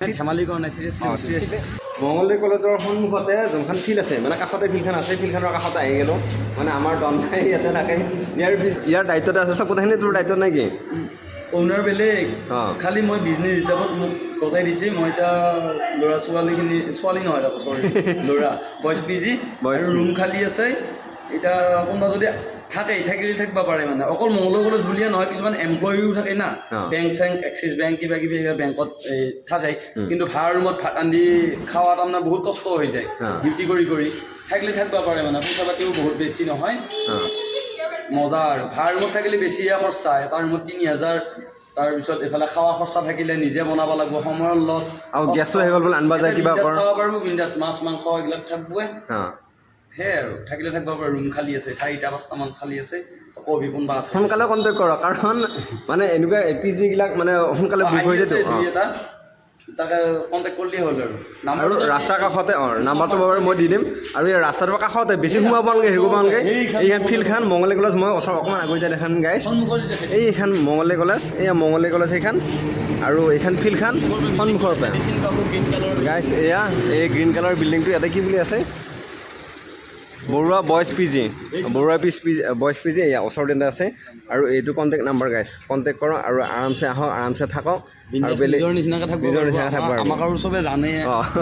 ধেমালি কৰা নাই চিৰিয়াছলি মঙলদৈ কলেজৰ সন্মুখতে যোনখন ফিল্ড আছে মানে কাষতে ফিল্ডখন আছে ফিল্ডখনৰ কাষতে আহি গ'লোঁ। মানে আমাৰ দল ভাই ইয়াতে থাকে। ইয়াৰ ইয়াৰ দায়িত্বতে আছে। চব কথাখিনি তোৰ দায়িত্ব নে কি? অ'নাৰ বেলেগ। খালি মই বিজনেছ হিচাপত মোক গতাই দিছে। মই এতিয়া ল'ৰা ছোৱালীখিনি ছোৱালী নহয় চৰি ল'ৰা। বইজ পি জি আৰু ৰুম খালী আছে। এতিয়া কোনোবা যদি থাকে থাকিলে থাকিব পাৰে মানে। অকল মংগল কলেজ বুলিয়ে নহয় কিছুমান এমপ্লয়িও থাকে না। বেংক চেংক এক্সিছ বেংক কিবা কিবি বেংকত থাকে। কিন্তু ভাড়া ৰুমত ভাত ৰান্ধি খাৱা তাৰমানে বহুত কষ্ট হৈ যায়। ডিউটি কৰি কৰি। থাকিলে থাকিব পাৰে মানে পইচা পাতিও বহুত বেছি নহয়। মজা আৰু। ভাড়া ৰুমত থাকিলে বেছিহে খৰচা এটা ৰুমত তিনি হাজাৰ। তাৰপিছত এইফালে খাৱা খৰচা থাকিলে নিজে বনাব লাগিব সময়ৰ লছ আৰু গেছো আহি গ'ল আনিব যায় কিবা খাব পাৰিব বিন্দাছ মাছ মাংস এইবিলাক থাকিবই সেয়াই আৰু থাকিলে থাকিব পাৰে ৰুম খালী আছে চাৰিটা পাঁচটামান খালী আছে কবি কোনোবা আছে। সোনকালে কণ্টেক্ট কৰ কাৰণ মানে এনেকুৱা এ পি জিবিলাক মানে সোনকালে বুক হৈ যায় দুই এটা তাকে কণ্টেক্ট কৰিলেই হ'ল আৰু। আৰু ৰাস্তাৰ কাষতে অঁ নাম্বাৰটো বাৰু মই দি দিম। আৰু এই ৰাস্তাটোৰ কাষতে বেছি সোমাব নালাগে হেৰি কৰিব নালাগে। এইখন ফিল্ডখন মঙলী কলেজ মই ওচৰ অকণমান আগুৰি যায় এখন গাইছ এইখন মঙলী কলেজ এইয়া মঙলী কলেজ সেইখন আৰু এইখন ফিল্ডখন সন্মুখৰ পৰা। গাইছ এয়া এই গ্ৰীণ কালাৰ বিল্ডিংটো ইয়াতে কি বুলি আছে? Baruah boys P G Baruah piece P G boys P G এয়া ওচৰতে এটা আছে। আৰু এইটো কণ্টেক্ট নাম্বাৰ গাইছ কণ্টেক্ট কৰক আৰু আৰামছে আহক আৰামছে থাকক। আৰু বেলেগ নিচিনাকৈ থাকিব নিজৰ নিচিনাকৈ থাকিব আমাক- আমাক আৰু চবে জানে।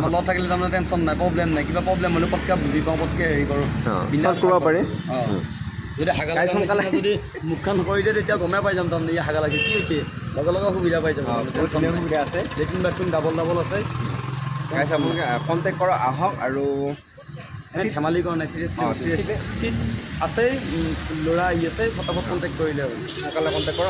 লগত থাকিলে তাৰমানে টেনশ্যন নাই প্ৰব্লেম নাই। কিবা প্ৰব্লেম হ'লে পটকৈ বুজি পাওঁ পটকৈ হেৰি কৰোঁ। বিন্দাছ কৰিব পাৰি। যদি হাগা গাইজ লগা সোনকালে- নিচিনা যদি মুখখন কৰি দিয়ে তেতিয়া গমেই পাই যাম তাৰমানে ই হাগা লাগে কি হৈছে। লগে লগে সুবিধা পাই ধুনীয়া সুবিধা আছে। লেট্ৰিন বাথৰুম ডাবল ডাবল আছে। গাইছ আপোনালোকে কণ্টেক্ট কৰক আহক আৰু ধেমালি কৰা নাই চিৰিয়াছলি। চিট আছে উম, ল'ৰা আহি আছে ফটাফট কণ্টেক্ট কৰিলে হ'ল সোনকালে কণ্টেক্ট কৰক